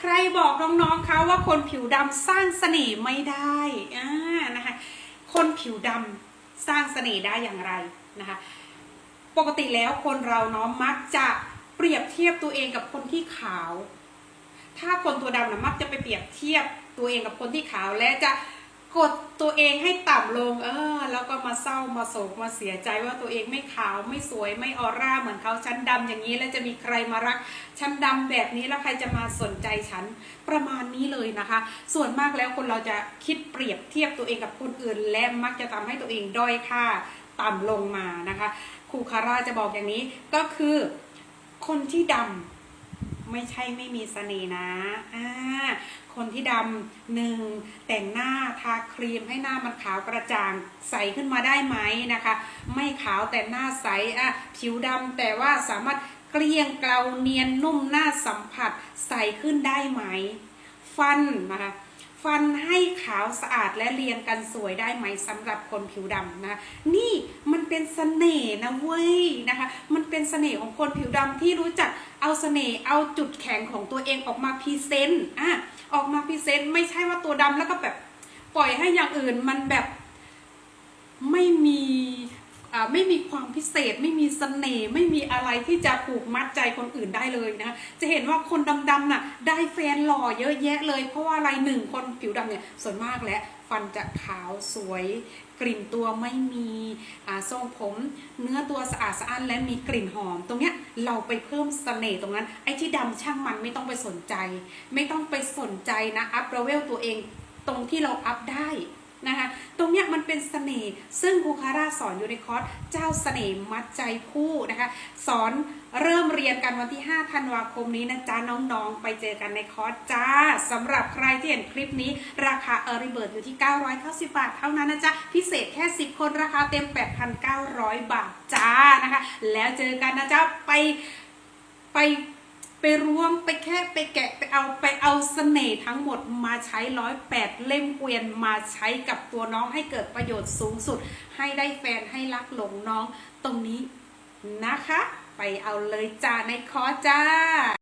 ใครบอกน้องๆคะว่าคนผิวดำสร้างเสน่ห์ไม่ได้อ่านะคะคนผิวดำสร้างเสน่ห์ได้อย่างไรนะคะ ปกติแล้วคนเราเนาะมักจะเปรียบเทียบตัวเองกับคนที่ขาว ถ้าคนตัวดำนะมักจะไปเปรียบเทียบตัวเองกับคนที่ขาวและจะ กดตัวเองให้ต่ำลง เออ แล้วก็มาเศร้ามาโศกมาเสียใจว่าตัวเองไม่ขาวไม่สวยไม่ออร่าเหมือนเขาฉันดำอย่างนี้แล้วจะมีใครมารักฉันดำแบบนี้แล้วใครจะมาสนใจฉันประมาณนี้เลยนะคะ ส่วนมากแล้วคนเราจะคิดเปรียบเทียบตัวเองกับคนอื่น และมักจะทำให้ตัวเองด้อยค่าต่ำลงมานะคะครูคาร่าจะบอกอย่างนี้ก็คือคนที่ดำไม่ใช่ไม่มีเสน่ห์นะ อ่า คนที่ดำหนึ่งแต่งหน้าทาครีมให้หน้ามันขาวกระจ่างใสขึ้นมาได้ไหมนะคะ ไม่ขาวแต่หน้าใสอะผิวดำแต่ว่าสามารถเกลี้ยงเกลาเนียนนุ่มหน้าสัมผัสใสขึ้นได้ไหม ฟันนะคะฟันให้ขาวสะอาดและเรียงกันสวยได้ไหมสำหรับคนผิวดำนะ นี่ เป็นเสน่ห์นะเว้ยนะคะ มันเป็นเสน่ห์ของคนผิวดำที่รู้จักเอาเสน่ห์เอาจุดแข็งของตัวเองออกมาพรีเซนต์อะออกมาพรีเซนต์ไม่ใช่ว่าตัวดำแล้วก็แบบปล่อยให้อย่างอื่นมันแบบไม่มี ไม่มีความพิเศษ ไม่มีเสน่ห์ไม่มีอะไรที่จะผูกมัดใจคนอื่นได้เลยนะคะจะเห็นว่าคนดำๆน่ะได้แฟนหล่อเยอะแยะเลย เพราะว่าอะไรหนึ่งคนผิวดำเนี่ยส่วนมากแล้วฟันจะขาวสวยกลิ่นตัวไม่มีอ่าทรงผม เนื้อตัวสะอาดสะอ้านและมีกลิ่นหอม ตรงเนี้ยเราไปเพิ่มเสน่ห์ตรงนั้น ไอ้ที่ดำช่างมันไม่ต้องไปสนใจ ไม่ต้องไปสนใจนะอัพเลเวลตัวเองตรงที่เราอัพได้ นะคะ ตรงเนี้ยมันเป็นเสน่ห์ซึ่งครูคาร่าสอนอยู่ในคอร์สเจ้าเสน่ห์มัดใจคู่นะคะ สอนเริ่มเรียนกันวันที่ 5 ธันวาคมนี้นะจ๊ะน้องๆ ไปเจอกันในคอร์สจ้าสำหรับใครที่เห็นคลิปนี้ ราคาเออริเบิร์ตอยู่ที่ 990 บาทเท่านั้นนะจ๊ะ พิเศษแค่ 10 คนราคาเต็ม 8,900 บาทจ้านะคะ แล้วเจอกันนะจ๊ะไปไปไปรวมไปแค่ไปแกะไปเอาไป เอาเสน่ห์ทั้งหมดมาใช้ร้อยแปดเล่มเกวียนมาใช้กับตัวน้องให้เกิดประโยชน์สูงสุด ให้ได้แฟนให้รักหลงน้องตรงนี้นะคะ ไปเอาเลยจ้าในคอจ้า